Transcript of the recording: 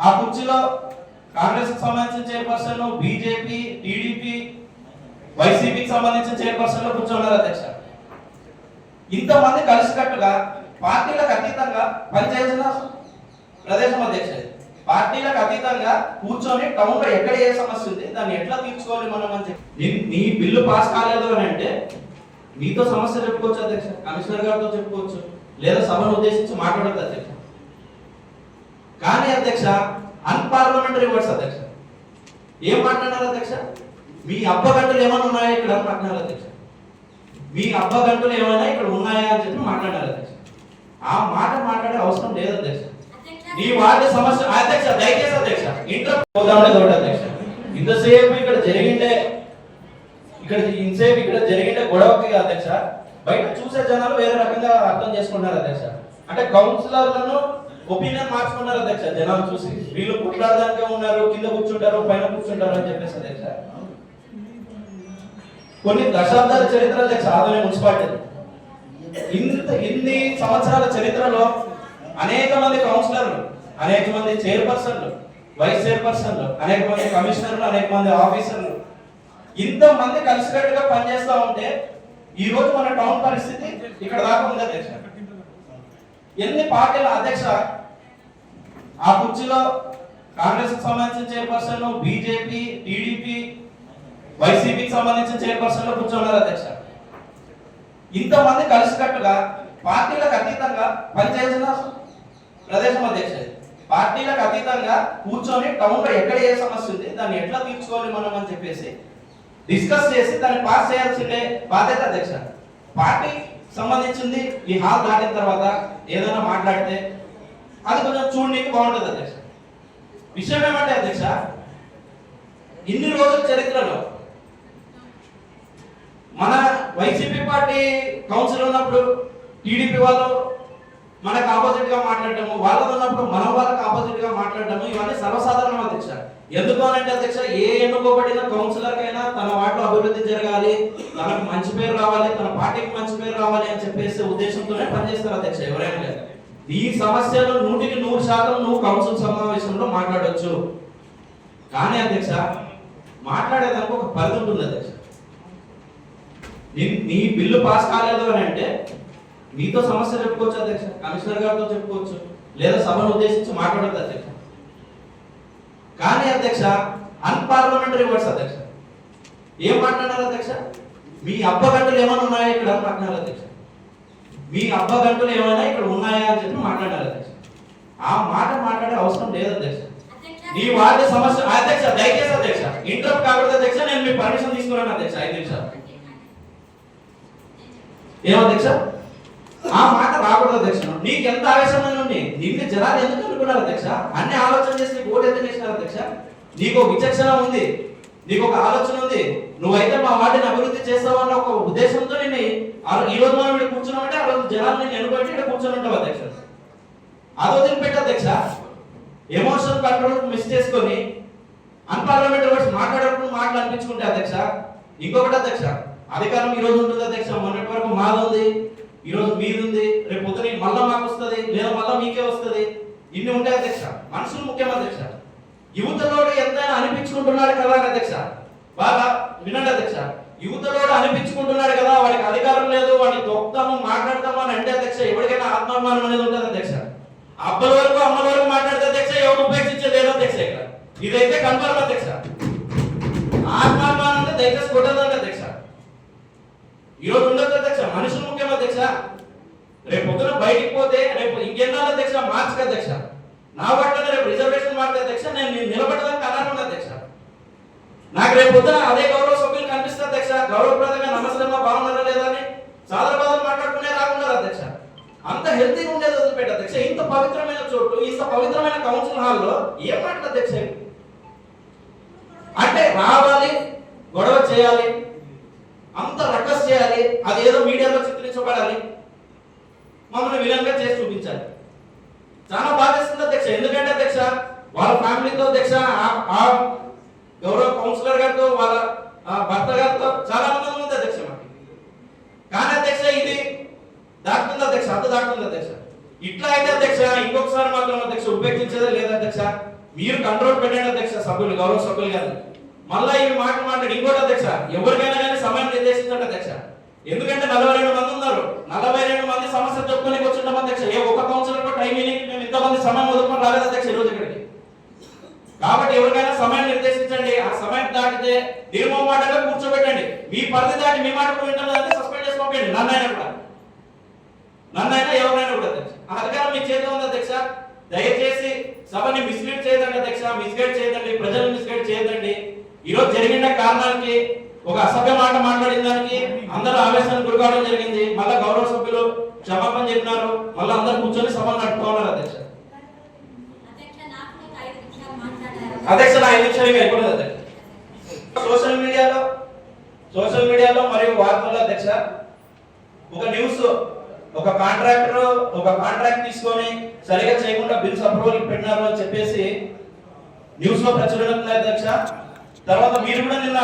ఆ కుర్చీలో కాంగ్రెస్కి సంబంధించిన చైర్పర్సన్ బీజేపీ టీడీపీ వైసీపీకి సంబంధించిన చైర్పర్సన్లు కూర్చోన్నారు అధ్యక్ష. ఇంతమంది కలిసికట్టుగా పార్టీలకు అతీతంగా పనిచేసిన ప్రదేశం అధ్యక్ష. పార్టీలకు అతీతంగా కూర్చొని టౌన్లో ఎక్కడ ఏ సమస్య ఉంది దాన్ని ఎట్లా తీర్చుకోవాలి మనం అని చెప్పి. నీ- బిల్లు పాస్ కాలేదు అని అంటే నీతో సమస్య చెప్పుకోవచ్చు అధ్యక్ష కమిషనర్ గారితో చెప్పుకోవచ్చు లేదా సభను ఉద్దేశించి మాట్లాడదు అధ్యక్ష. కానీ అధ్యక్ష అన్పార్లమెంటరీ వర్డ్స్ అధ్యక్ష. ఏం మాట్లాడారు అధ్యక్ష? మీ అబ్బ గంటలు ఏమైనా ఉన్నాయా ఇక్కడ అని మాట్లాడారు అధ్యక్ష. మీ అబ్బ గంటలు ఏమైనా ఇక్కడ ఉన్నాయా అని చెప్పి మాట్లాడారు అధ్యక్ష. ఆ మాట మాట్లాడే అవసరం లేదు అధ్యక్ష. నీ వాటి సమస్య అధ్యక్ష దయచేసి అధ్యక్ష ఇంటర్ పోదామనే ఒకటి అధ్యక్ష. ఇంతసేపు ఇక్కడ జరిగిండే ఇక్కడ ఇంతసేపు ఇక్కడ జరిగిండే గొడవకి అధ్యక్ష. బయట చూసే జనాలు వేరే రకంగా అర్థం చేసుకుంటున్నారు అధ్యక్ష. అంటే కౌన్సిలర్లను ఒపీనియన్ మార్చుకున్నారు అధ్యక్ష జనాలు చూసి. వీళ్ళు కుట్లాడదానికే ఉన్నారు కింద కూర్చుంటారు పైన కూర్చుంటారు అని చెప్పేసి అధ్యక్ష. కొన్ని దశాబ్దాల చరిత్ర అధ్యక్ష ఆదోని మున్సిపాలిటీ. ఇంత ఇన్ని సంవత్సరాల చరిత్రలో అనేక మంది కౌన్సిలర్లు అనేక మంది చైర్పర్సన్లు వైస్ చైర్పర్సన్లు అనేక మంది కమిషనర్లు అనేక మంది ఆఫీసర్లు ఇంత మంది కలిసికట్టుగా పనిచేస్తా ఉంటే ఈ రోజు మన టౌన్ పరిస్థితి ఇక్కడ దాకా ఉంది అధ్యక్ష. ఎన్ని పార్టీల అధ్యక్ష ఆ కుర్చీలో కాంగ్రెస్ సంబంధించిన చైర్పర్సన్ బీజేపీ టీడీపీ వైసీపీకి సంబంధించిన చైర్పర్సన్లు కూర్చున్నారు అధ్యక్ష. ఇంతమంది కలిసికట్టుగా పార్టీలకు అతీతంగా పనిచేసిన ప్రదేశం అధ్యక్ష పార్టీలకు అతీతంగా కూర్చొని టౌన్లో ఎక్కడ ఏ సమస్య ఉంది దాన్ని ఎట్లా తీర్చుకోవాలి మనం అని చెప్పేసి డిస్కస్ చేసి దాన్ని పాస్ చేయాల్సిందే బాధ్యత అధ్యక్ష. పార్టీ సంబంధించింది ఈ హాల్ దాటిన తర్వాత ఏదైనా మాట్లాడితే అది కొంచెం చూడడానికి బాగుంటుంది అధ్యక్ష. విషయం ఏమంటే అధ్యక్ష ఇన్ని రోజుల చరిత్రలో మన వైసీపీ పార్టీ కౌన్సిల్ ఉన్నప్పుడు టీడీపీ వాళ్ళు మనకు ఆపోజిట్గా మాట్లాడటము వాళ్ళది ఉన్నప్పుడు మన వాళ్ళకి ఆపోజిట్గా మాట్లాడటము ఇవన్నీ సర్వసాధారణం అధ్యక్ష. ఎందుకు అనంటే అధ్యక్ష ఏ ఎన్నుకోబడిన కౌన్సిలర్ కైనా తన వాటిలో అభివృద్ధి జరగాలి తనకు మంచి పేరు రావాలి తన పార్టీకి మంచి పేరు రావాలి అని చెప్పేసి ఉద్దేశంతోనే పనిచేస్తారు అధ్యక్ష ఎవరైనా లేదు ఈ సమస్యలు నూటికి నూరు శాతం నువ్వు కౌన్సిల్ సమావేశంలో మాట్లాడవచ్చు కానీ అధ్యక్ష మాట్లాడేదానికి ఒక పరిధి ఉంటుంది అధ్యక్ష. నీ- బిల్లు పాస్ కాలేదు అని అంటే నీతో సమస్య చెప్పుకోవచ్చు అధ్యక్ష కమిషనర్ గారితో చెప్పుకోవచ్చు లేదా సభను ఉద్దేశించి మాట్లాడద్దు అధ్యక్ష. కానీ అధ్యక్ష అన్పార్లమెంటరీ వర్డ్స్ అధ్యక్ష. ఏం మాట్లాడారు అధ్యక్ష? మీ అబ్బ గంటలు ఏమైనా ఉన్నాయా ఇక్కడ? అని మాట్లాడారు అధ్యక్ష. మీ అబ్బ గంటలు ఏమైనా ఇక్కడ ఉన్నాయా అని చెప్పి మాట్లాడారు అధ్యక్ష. ఆ మాట మాట్లాడే అవసరం లేదు అధ్యక్ష. నీ వార్డు సమస్య అధ్యక్ష దయచేసి అధ్యక్ష. ఇంటరప్ట్ కాకూడదు అధ్యక్ష నేను మీ పర్మిషన్ తీసుకున్నాను అధ్యక్ష. ఐదు నిమిషాలు. ఏం అధ్యక్ష? ఆ మాట రాకూడదు అధ్యక్ష. నీకు ఎంత ఆవేశమైన ఉంది? నిన్ను జనాలు ఎందుకు అనుకున్నారు అధ్యక్ష? అన్ని ఆలోచన చేసి నీకు ఓటు ఎందుకు వేసినారు అధ్యక్ష? నీకు విచక్షణ ఉంది. నీకు ఒక ఆలోచన ఉంది. నువ్వైతే మా వాటిని అభివృద్ధి చేస్తావన్న ఒక ఉద్దేశంతో నేను ఈ రోజు మనం కూర్చున్నామంటే ఆ జనాలు నేను ఎన్నుబట్టి ఇక్కడ కూర్చొని ఉంటావు అధ్యక్ష. అది తినిపెట్ట అధ్యక్ష? ఎమోషన్ కంట్రోల్ మిస్ చేసుకొని అన్పార్లమెంటరీ వర్డ్స్ మాట్లాడేటప్పుడు మాటలు అనిపించుకుంటే అధ్యక్ష ఇంకొకటి అధ్యక్ష అధికారం ఈ రోజు ఉంటుంది అధ్యక్ష మొన్నటి వరకు మాది ఉంది ఈ రోజు మీది ఉంది రేపు పొద్దున మళ్ళా మాకు వస్తుంది లేదా మళ్ళా మీకే వస్తుంది ఇన్ని ఉంటాయి అధ్యక్ష. మనుషులు ముఖ్యం అధ్యక్ష. యువతలోడు ఎంతైనా అనిపించుకుంటున్నాడు కదా అధ్యక్ష. బాగా వినండి అధ్యక్ష. యువతలోడు అనిపించుకుంటున్నాడు కదా వాడికి అధికారం లేదు వాడిని తొక్తాము మాట్లాడతాము అని అంటే అధ్యక్ష ఎవరికైనా ఆత్మాభిమానం అనేది ఉంటుంది అధ్యక్ష. అబ్బల వరకు అమ్మల వరకు మాట్లాడితే అధ్యక్ష ఎవరు ఉపేక్షించేది లేదు అధ్యక్ష ఇక్కడ. ఇదైతే కన్ఫర్మ్ అధ్యక్ష. ఆత్మాభిమానం అంటే దయచేసి కొట్టదండి అధ్యక్ష. ఈరోజు ఉండదు అధ్యక్ష మనుషులు ముఖ్యం అధ్యక్ష. రేపు పొద్దున బయటికి పోతే రేపు ఇంకెన్నాళ్ళు అధ్యక్ష మార్చక అధ్యక్ష. నా పట్ల రేపు రిజర్వేషన్ మారితే అధ్యక్ష నేను నేను నిలబడడానికి అనర్హం అధ్యక్ష. నాకు రేపు పొద్దున అదే గౌరవ అధ్యక్ష గౌరవప్రదంగా నమస్కారం బాగున్నారా లేదా అని? చాలా బాధలు మాట్లాడుకునే రాకున్నారు అధ్యక్ష. అంత హెల్తీగా ఉండేది వదిలిపెట్టి అధ్యక్ష. ఇంత పవిత్రమైన చోటు ఇంత పవిత్రమైన కౌన్సిల్ హాల్లో ఏం మాటలు అధ్యక్ష? అంటే రావాలి గొడవ చేయాలి అంత రకస్ చేయాలి అది ఏదో మీడియాలో చిత్రించబడాలి మమ్మల్ని విలన్గా చేసి చూపించాలి. చాలా బాధిస్తుంది అధ్యక్ష. ఎందుకంటే అధ్యక్ష వాళ్ళ ఫ్యామిలీతో అధ్యక్ష ఆ- గౌరవ కౌన్సిలర్ గారితో వాళ్ళ భర్త గారితో చాలా ఆనందం ఉంది అధ్యక్ష మాకు. కానీ అధ్యక్ష ఇది దాటుతుంది అధ్యక్ష అంత దాటుతుంది అధ్యక్ష. ఇట్లా అయితే అధ్యక్ష ఇంకొకసారి మాత్రం అధ్యక్ష ఉపేక్షించేదే లేదు అధ్యక్ష. మీరు కంట్రోల్ పెట్టండి అధ్యక్ష సభ్యులు గౌరవ సభ్యులు కాదు. మళ్ళా ఈ మాట మాట్లాడి ఇంకోటి అధ్యక్ష ఎవరికైనా కానీ సమయం నిర్దేశించండి అధ్యక్ష. ఎందుకంటే నలభై రెండు మంది ఉన్నారు. నలభై రెండు మంది సమస్య చెప్పుకొని వచ్చింటాం అధ్యక్ష. ఏ ఒక్క కౌన్సిలర్ టైం మేము ఇంతమంది సమయం వదులుకొని రాలేదు అధ్యక్ష ఈ రోజు ఇక్కడికి. కాబట్టి ఎవరికైనా సమయం నిర్దేశించండి. ఆ సమయం దాటితే నిర్మమాటంగా కూర్చోబెట్టండి. మీ పరిధి దాటి మీ మాట వింటాం సస్పెండ్ చేసి పంపండి నన్నైనా కూడా. నన్నైనా ఎవరైనా కూడా అధ్యక్ష ఆ అధికారం మీ చేతిలో ఉంది అధ్యక్ష. దయచేసి సభని మిస్లీడ్ చేయదండి అధ్యక్ష. మిస్గైడ్ చేయదండి. ప్రజలు మిస్గైడ్ చేయదండి. ఈ రోజు జరిగిన కారణానికి ఒక అసభ్య మాట మాట్లాడిన దానికి అందరూ ఆవేశానికి గురికావడం జరిగింది. మళ్ళీ గౌరవ సభ్యులు క్షమాపణ చెప్పినారు. మళ్ళీ అందరు కూర్చొని సభలు నడుపుకోవాలి అధ్యక్ష నాకు ఒక ఐదు నిమిషాలు మాట్లాడారు అధ్యక్ష నా ఐదు నిమిషాలు అయిపోలేదు అధ్యక్ష. సోషల్ మీడియాలో సోషల్ మీడియాలో మరియు వార్తల్లో అధ్యక్ష ఒక న్యూస్ ఒక కాంట్రాక్టర్ ఒక కాంట్రాక్ట్ తీసుకొని సరిగా చేయకుండా బిల్స్ అప్రూవల్ పెట్టినారు అని చెప్పేసి న్యూస్లో ప్రచురణ అధ్యక్ష. తర్వాత మీరు కూడా నిన్న